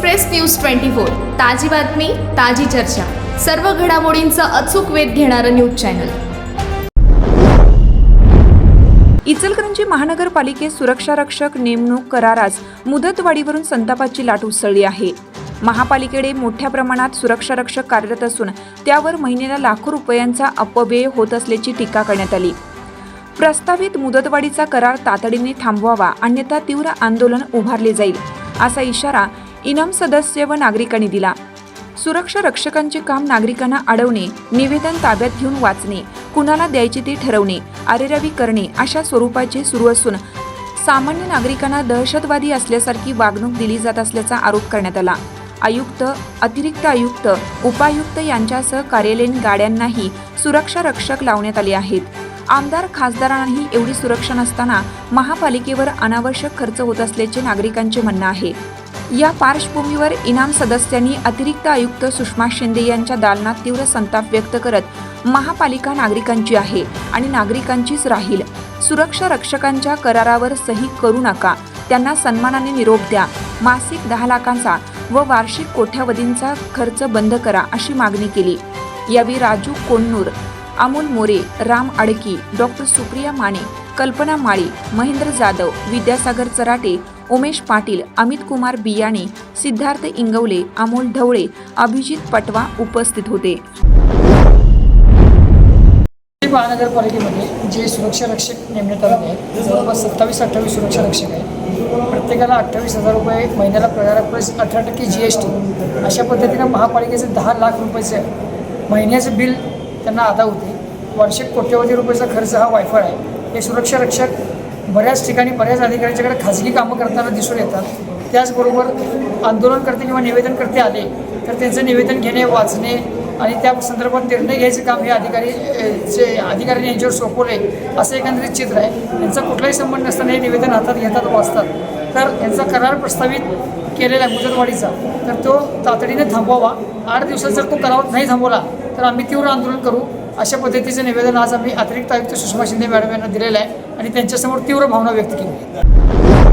Express news twenty four ताजी बातमी ताजी चर्चा. सर्व घडामोडींचा अचूक वेध घेणारं न्यूज चॅनल. इचलकरंजी महानगरपालिकेत सुरक्षा रक्षक नेमणूक करारास मुदतवाढीवरून संतापाची लाट उसळली आहे. महापालिकेकडे मोठ्या प्रमाणात सुरक्षा रक्षक कार्यरत असून त्यावर महिन्याला लाखो रुपयांचा अपव्यय होत असल्याची टीका करण्यात आली. प्रस्तावित मुदतवाढीचा करार तातडीने थांबवावा अन्यथा तीव्र आंदोलन उभारले जाईल असा इशारा इनाम सदस्य व नागरिकांनी दिला. सुरक्षा रक्षकांचे काम नागरिकांना अडवणे निवेदन ताब्यात घेऊन वाचणे कुणाला द्यायचे ते ठरवणे अरेरावी करणे अशा स्वरूपाचे सुरू असून सामान्य नागरिकांना दहशतवादी असल्यासारखी वागणूक दिली जात असल्याचा आरोप करण्यात आला. आयुक्त अतिरिक्त आयुक्त उपायुक्त यांच्यासह कार्यालयीन गाड्यांनाही सुरक्षा रक्षक लावण्यात आले आहेत. आमदार खासदारांनाही एवढी सुरक्षा नसताना महापालिकेवर अनावश्यक खर्च होत असल्याचे नागरिकांचे म्हणणं आहे. या पार्श्वभूमीवर इनाम सदस्यांनी अतिरिक्त आयुक्त सुषमा शिंदे यांच्या दालनात तीव्र संताप व्यक्त करत महापालिका नागरिकांची आहे आणि नागरिकांचीच राहील. सुरक्षा रक्षकांच्या करारावर सही करू नका. त्यांना सन्मानाने निरोप द्या. मासिक दहा लाखांचा व वार्षिक कोट्यावधींचा खर्च बंद करा अशी मागणी केली. यावेळी राजू कोन्नूर अमोल मोरे राम अडकी डॉक्टर सुप्रिया माने कल्पना माळी महेंद्र जाधव विद्यासागर चराटे उमेश पाटील अमित कुमार बियाणे सिद्धार्थ इंगवले अमोल ढवळे अभिजित पटवा उपस्थित होते. महानगरपालिकेमध्ये जे सुरक्षा रक्षक नेमण्यात आलेले आहेत जवळपास सत्तावीस अठ्ठावीस सुरक्षा रक्षक आहेत. प्रत्येकाला अठ्ठावीस हजार रुपये महिन्याला पगार प्लस अठरा टक्के जी एस टी अशा पद्धतीनं महापालिकेचं दहा लाख रुपयाचं महिन्याचं बिल त्यांना अदा होते. वार्षिक कोट्यवधी रुपयाचा खर्च हा वायफाय आहे. हे सुरक्षा रक्षक बऱ्याच ठिकाणी बऱ्याच अधिकाऱ्यांच्याकडे खाजगी कामं करताना दिसून येतात. त्याचबरोबर आंदोलनकर्ते किंवा निवेदनकर्ते आले तर त्यांचं निवेदन घेणे वाचणे आणि त्या संदर्भात निर्णय घ्यायचं काम हे अधिकारी जे अधिकाऱ्यांनी यांच्यावर सोपवले असं एकंदरीत चित्र आहे. यांचा कुठलाही संबंध नसताना हे निवेदन हातात घेतात वाचतात. तर यांचा करार प्रस्तावित केलेला आहे मुदतवाढीचा. तर तो तातडीने थांबवावा. आठ दिवसात जर तो करार नाही थांबवला तर आम्ही तीव्र आंदोलन करू. अशा पद्धतीचं निवेदन आज आम्ही अतिरिक्त आयुक्त सुषमा शिंदे मॅडम यांना दिलेलं आहे आणि त्यांच्यासमोर तीव्र भावना व्यक्त केली आहे.